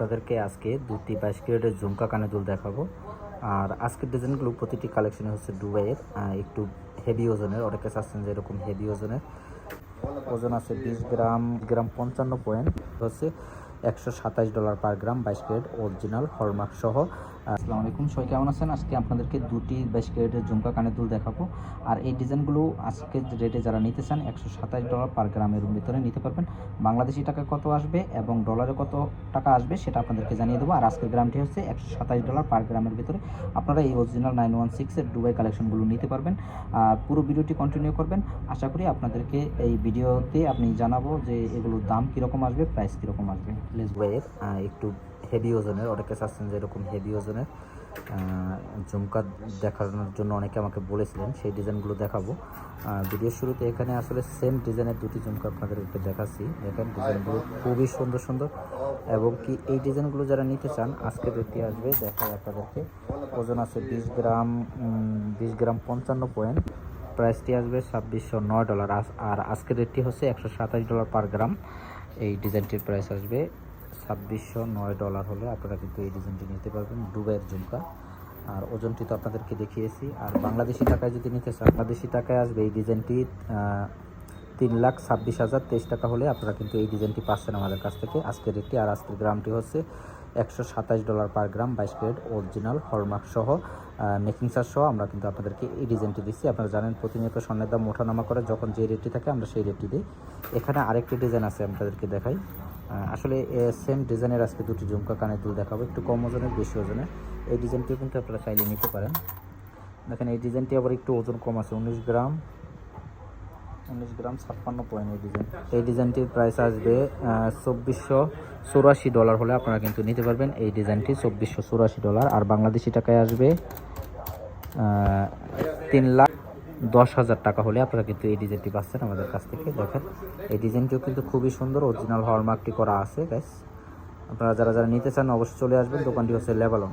আপনাদেরকে আজকে দুটি বাইশ ক্যারেটের ঝুমকা কানে দুল দেখাবো। আর আজকের ডিজাইনগুলো প্রতিটি কালেকশনে হচ্ছে দুবাইয়ের একটু হেভি ওজনের, অনেকে চাচ্ছেন যে এরকম হেভি ওজনের। ওজন আছে বিশ গ্রাম গ্রাম পঞ্চান্ন পয়েন্ট হচ্ছে একশো সাতাশ ডলার পার গ্রাম বাইশ ক্যারেট অরিজিনাল হলমার্ক সহ। আসসালামু আলাইকুম, সবাই কেমন আছেন? আজকে আপনাদেরকে দুটি বাইশ ক্যারেটের ঝুমকা কানের দুল দেখাবো। আর এই ডিজাইনগুলো আজকে রেটে যারা নিতে চান, একশো সাতাশ ডলার পার গ্রামের ভিতরে নিতে পারবেন। বাংলাদেশি টাকা কত আসবে এবং ডলারে কত টাকা আসবে সেটা আপনাদেরকে জানিয়ে দেবো। আর আজকের গ্রামটি হচ্ছে একশো সাতাশ ডলার পার গ্রামের ভিতরে। আপনারা এই অরিজিনাল নাইন ওয়ান সিক্সের দুবাই কালেকশনগুলো নিতে পারবেন। আর পুরো ভিডিওটি কন্টিনিউ করবেন। আশা করি আপনাদেরকে এই ভিডিওতে আপনি জানাব যে এগুলোর দাম কীরকম আসবে প্রাইস কীরকম আসবে। প্লিজ ওয়ের একটু হেভি ওজনের, অনেকে চাচ্ছেন যে এরকম হেভি ওজনের। ঝুমকা দেখানোর জন্য অনেকে আমাকে বলেছিলেন, সেই ডিজাইনগুলো দেখাবো। ভিডিওর শুরুতে এখানে আসলে সেম ডিজাইনের দুটি ঝুমকা আপনাদেরকে দেখাচ্ছি। দেখেন ডিজাইনগুলো খুবই সুন্দর সুন্দর। এবং কি এই ডিজাইনগুলো যারা নিতে চান, আজকের রেটটি আসবে দেখায় আপনাদেরকে। ওজন আছে বিশ গ্রাম বিশ গ্রাম পঞ্চান্ন পয়েন্ট প্রাইসটি আসবে ছাব্বিশশো নয় ডলার। আর আজকের রেটটি হচ্ছে একশো সাতাশ ডলার পার গ্রাম এই ডিজাইনটির প্রাইস আসবে ছাব্বিশশো নয় ডলার হলে আপনারা কিন্তু এই ডিজাইনটি নিতে পারবেন দুবাইয়ের ঝুমকা। আর ওজনটি তো আপনাদেরকে দেখিয়েছি। আর বাংলাদেশি টাকায় যদি নিতে চান, বাংলাদেশি টাকায় আসবে এই ডিজাইনটি তিন লাখ ছাব্বিশ হাজার তেইশ টাকা হলে আপনারা কিন্তু এই ডিজাইনটি পাচ্ছেন আমাদের কাছ থেকে। আজকের রেটটি আর আজকের গ্রামটি হচ্ছে একশো সাতাশ ডলার পার গ্রাম বাইশ ক্যারেট অরিজিনাল হলমার্ক সহ। মেকিং চার্জ সহ আমরা কিন্তু আপনাদেরকে এই ডিজাইনটি দিচ্ছি। আপনারা জানেন প্রতিনিয়ত স্বর্ণের দাম ওঠানামা করে যখন যে রেটটি থাকে আমরা সেই রেটটি দিই। এখানে আরেকটি ডিজাইন আছে আপনাদেরকে দেখাই। আসলে সেম ডিজাইনের আজকে দুটি ঝুমকা কানের দুল দেখাবো। একটু কম ওজনের, বেশি ওজনের। এই ডিজাইনটিও কিন্তু আপনারা চাইলে নিতে পারেন। দেখেন, এই ডিজাইনটি আবার একটু ওজন কম আছে, উনিশ গ্রাম। উনিশ গ্রাম ছাপ্পান্ন পয়েন্ট এই ডিজাইন এই ডিজাইনটির প্রাইস আসবে চব্বিশশো চুরাশি ডলার হলে আপনারা কিন্তু নিতে পারবেন। এই ডিজাইনটি চব্বিশশো চুরাশি ডলার আর বাংলাদেশি টাকায় আসবে তিন লাখ দশ হাজার টাকা হলে আপনারা কিন্তু এই ডিজাইনটি পাচ্ছেন আমাদের কাছ থেকে, দেখেন। এই ডিজাইনটিও কিন্তু খুবই সুন্দর অরিজিনাল হলমার্কটি করা আছে গ্যাস আপনারা যারা যারা নিতে চান, অবশ্যই চলে আসবেন, দোকানটি হচ্ছে লেবালন